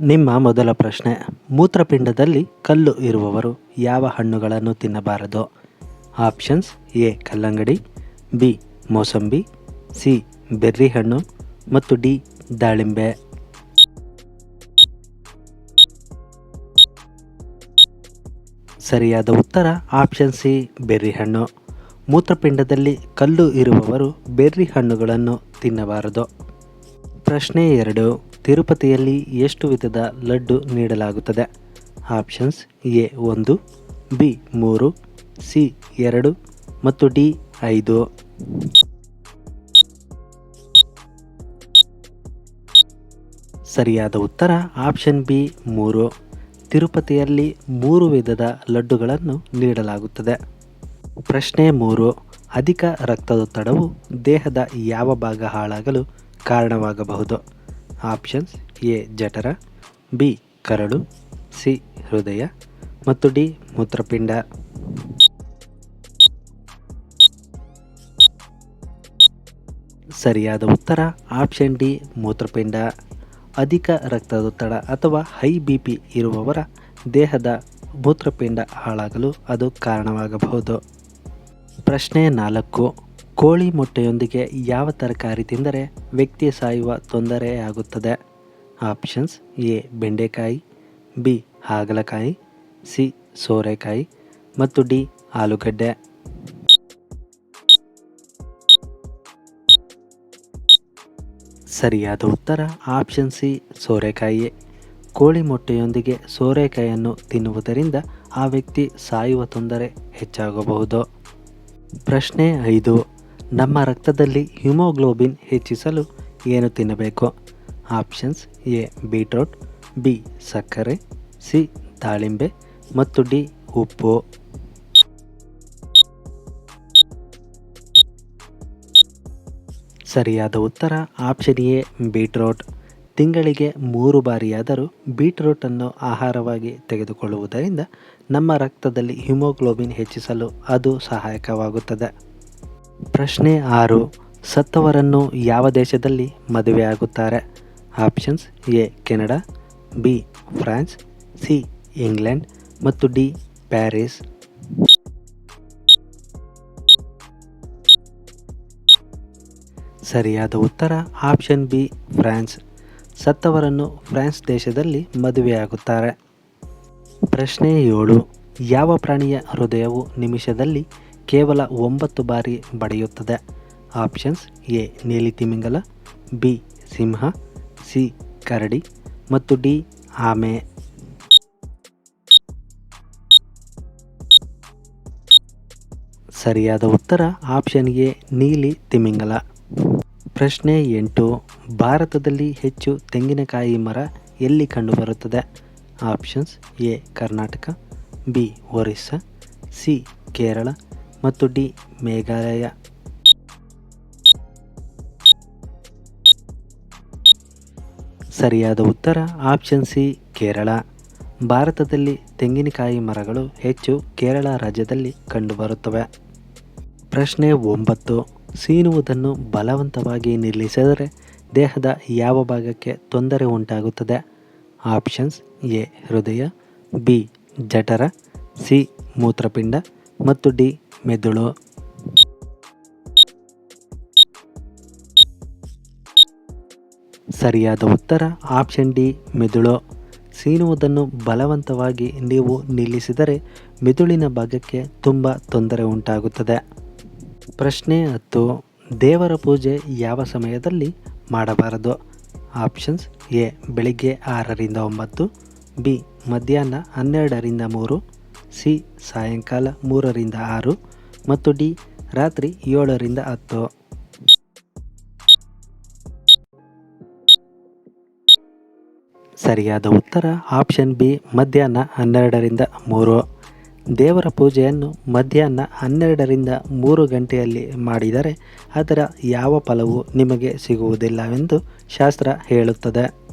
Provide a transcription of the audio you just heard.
ನಿಮ್ಮ ಮೊದಲ ಪ್ರಶ್ನೆ. ಮೂತ್ರಪಿಂಡದಲ್ಲಿ ಕಲ್ಲು ಇರುವವರು ಯಾವ ಹಣ್ಣುಗಳನ್ನು ತಿನ್ನಬಾರದು? ಆಪ್ಷನ್ಸ್ ಎ, ಕಲ್ಲಂಗಡಿ, ಬಿ, ಮೋಸಂಬಿ, ಸಿ ಬೆರ್ರಿ ಹಣ್ಣು ಮತ್ತು ಡಿ, ದಾಳಿಂಬೆ. ಸರಿಯಾದ ಉತ್ತರ ಆಪ್ಷನ್ ಸಿ ಬೆರ್ರಿ ಹಣ್ಣು ಮೂತ್ರಪಿಂಡದಲ್ಲಿ ಕಲ್ಲು ಇರುವವರು ಬೆರ್ರಿ ಹಣ್ಣುಗಳನ್ನು ತಿನ್ನಬಾರದು. ಪ್ರಶ್ನೆ ಎರಡು. ತಿರುಪತಿಯಲ್ಲಿ ಎಷ್ಟು ವಿಧದ ಲಡ್ಡು ನೀಡಲಾಗುತ್ತದೆ? ಆಪ್ಷನ್ಸ್ ಎ ಒಂದು, ಬಿ ಮೂರು, ಸಿ ಎರಡು ಮತ್ತು ಡಿ ಐದು. ಸರಿಯಾದ ಉತ್ತರ ಆಪ್ಷನ್ ಬಿ ಮೂರು. ತಿರುಪತಿಯಲ್ಲಿ ಮೂರು ವಿಧದ ಲಡ್ಡುಗಳನ್ನು ನೀಡಲಾಗುತ್ತದೆ. ಪ್ರಶ್ನೆ ಮೂರು, ಅಧಿಕ ರಕ್ತದೊತ್ತಡವು ದೇಹದ ಯಾವ ಭಾಗ ಹಾಳಾಗಲು ಕಾರಣವಾಗಬಹುದು? ಆಪ್ಷನ್ಸ್ ಎ ಜಠರ, ಬಿ ಕರಳು ಸಿ ಹೃದಯ ಮತ್ತು ಡಿ ಮೂತ್ರಪಿಂಡ. ಸರಿಯಾದ ಉತ್ತರ ಆಪ್ಷನ್ ಡಿ ಮೂತ್ರಪಿಂಡ. ಅಧಿಕ ರಕ್ತದೊತ್ತಡ ಅಥವಾ ಹೈ ಬಿ ಪಿ ಇರುವವರ ದೇಹದ ಮೂತ್ರಪಿಂಡ ಹಾಳಾಗಲು ಅದು ಕಾರಣವಾಗಬಹುದು. ಪ್ರಶ್ನೆ ನಾಲ್ಕು. ಕೋಳಿ ಮೊಟ್ಟೆಯೊಂದಿಗೆ ಯಾವ ತರಕಾರಿ ತಿಂದರೆ ವ್ಯಕ್ತಿ ಸಾಯುವ ತೊಂದರೆಯಾಗುತ್ತದೆ ಆಪ್ಷನ್ಸ್ ಎ, ಬೆಂಡೆಕಾಯಿ, ಬಿ, ಹಾಗಲಕಾಯಿ, ಸಿ, ಸೋರೆಕಾಯಿ ಮತ್ತು ಡಿ, ಆಲೂಗಡ್ಡೆ. ಸರಿಯಾದ ಉತ್ತರ ಆಪ್ಷನ್ ಸಿ ಸೋರೆಕಾಯಿ ಕೋಳಿ ಮೊಟ್ಟೆಯೊಂದಿಗೆ ಸೋರೆಕಾಯಿಯನ್ನು ತಿನ್ನುವುದರಿಂದ ಆ ವ್ಯಕ್ತಿ ಸಾಯುವ ತೊಂದರೆ ಹೆಚ್ಚಾಗಬಹುದು. ಪ್ರಶ್ನೆ ಐದು. ನಮ್ಮ ರಕ್ತದಲ್ಲಿ ಹಿಮೋಗ್ಲೋಬಿನ್ ಹೆಚ್ಚಿಸಲು ಏನು ತಿನ್ನಬೇಕು? ಆಪ್ಷನ್ಸ್ ಎ, ಬೀಟ್ರೋಟ್, ಬಿ, ಸಕ್ಕರೆ, ಸಿ, ದಾಳಿಂಬೆ ಮತ್ತು ಡಿ, ಉಪ್ಪು. ಸರಿಯಾದ ಉತ್ತರ ಆಪ್ಷನ್ ಎ, ಬೀಟ್ರೋಟ್. ತಿಂಗಳಿಗೆ ಮೂರು ಬಾರಿಯಾದರೂ ಬೀಟ್ರೂಟನ್ನು ಆಹಾರವಾಗಿ ತೆಗೆದುಕೊಳ್ಳುವುದರಿಂದ ನಮ್ಮ ರಕ್ತದಲ್ಲಿ ಹಿಮೋಗ್ಲೋಬಿನ್ ಹೆಚ್ಚಿಸಲು ಅದು ಸಹಾಯಕವಾಗುತ್ತದೆ. ಪ್ರಶ್ನೆ ಆರು. ಸತ್ತವರನ್ನು ಯಾವ ದೇಶದಲ್ಲಿ ಮದುವೆಯಾಗುತ್ತಾರೆ options A, Canada, B, France, C, England ಮತ್ತು ಡಿ, ಪ್ಯಾರಿಸ್. ಸರಿಯಾದ ಉತ್ತರ ಆಪ್ಷನ್ ಬಿ, ಫ್ರಾನ್ಸ್. ಸತ್ತವರನ್ನು ಫ್ರಾನ್ಸ್ ದೇಶದಲ್ಲಿ ಮದುವೆಯಾಗುತ್ತಾರೆ ಪ್ರಶ್ನೆ ಏಳು. ಯಾವ ಪ್ರಾಣಿಯ ಹೃದಯವು ನಿಮಿಷದಲ್ಲಿ ಕೇವಲ ಒಂಬತ್ತು ಬಾರಿ ಬಡಿಯುತ್ತದೆ. ಆಪ್ಷನ್ಸ್ ಎ, ನೀಲಿ ತಿಮಿಂಗಲ, ಬಿ, ಸಿಂಹ, ಸಿ, ಕರಡಿ ಮತ್ತು ಡಿ, ಆಮೆ. ಸರಿಯಾದ ಉತ್ತರ ಆಪ್ಷನ್ ಎ, ನೀಲಿ ತಿಮಿಂಗಲ. ಪ್ರಶ್ನೆ ಎಂಟು, ಭಾರತದಲ್ಲಿ ಹೆಚ್ಚು ತೆಂಗಿನಕಾಯಿ ಮರ ಎಲ್ಲಿ ಕಂಡುಬರುತ್ತದೆ? Options A, Karnataka, B, Orissa, C, Kerala ಮತ್ತು ಡಿ ಮೇಘಾಲಯ. ಸರಿಯಾದ ಉತ್ತರ, ಆಪ್ಷನ್ ಸಿ, ಕೇರಳ. ಭಾರತದಲ್ಲಿ ತೆಂಗಿನಕಾಯಿ ಮರಗಳು ಹೆಚ್ಚು ಕೇರಳ ರಾಜ್ಯದಲ್ಲಿ ಕಂಡುಬರುತ್ತವೆ. ಪ್ರಶ್ನೆ ಒಂಬತ್ತು, ಸೀನುವುದನ್ನು ಬಲವಂತವಾಗಿ ನಿಲ್ಲಿಸಿದರೆ ದೇಹದ ಯಾವ ಭಾಗಕ್ಕೆ ತೊಂದರೆ ಉಂಟಾಗುತ್ತದೆ? ಆಪ್ಷನ್ಸ್ ಎ, ಹೃದಯ, ಬಿ, ಜಠರ, ಸಿ, ಮೂತ್ರಪಿಂಡ ಮತ್ತು ಡಿ ಮೆದುಳು. ಸರಿಯಾದ ಉತ್ತರ ಆಪ್ಷನ್ ಡಿ, ಮೆದುಳು. ಸೀನುವುದನ್ನು ಬಲವಂತವಾಗಿ ನೀವು ನಿಲ್ಲಿಸಿದರೆ ಮೆದುಳಿನ ಭಾಗಕ್ಕೆ ತುಂಬ ತೊಂದರೆ ಉಂಟಾಗುತ್ತದೆ. ಪ್ರಶ್ನೆ ಹತ್ತು, ದೇವರ ಪೂಜೆ ಯಾವ ಸಮಯದಲ್ಲಿ ಮಾಡಬಾರದು? ಆಪ್ಷನ್ಸ್ ಎ, ಬೆಳಿಗ್ಗೆ ಆರರಿಂದ ಒಂಬತ್ತು, ಬಿ, ಮಧ್ಯಾಹ್ನ ಹನ್ನೆರಡರಿಂದ ಮೂರು, ಸಿ, ಸಾಯಂಕಾಲ ಮೂರರಿಂದ ಆರು ಮತ್ತು ಡಿ, ರಾತ್ರಿ ಏಳರಿಂದ ಹತ್ತು. ಸರಿಯಾದ ಉತ್ತರ ಆಪ್ಷನ್ ಬಿ, ಮಧ್ಯಾಹ್ನ ಹನ್ನೆರಡರಿಂದ ಮೂರು. ದೇವರ ಪೂಜೆಯನ್ನು ಮಧ್ಯಾಹ್ನ ಹನ್ನೆರಡರಿಂದ ಮೂರು ಗಂಟೆಯಲ್ಲಿ ಮಾಡಿದರೆ ಅದರ ಯಾವ ಫಲವೂ ನಿಮಗೆ ಸಿಗುವುದಿಲ್ಲವೆಂದು ಶಾಸ್ತ್ರ ಹೇಳುತ್ತದೆ.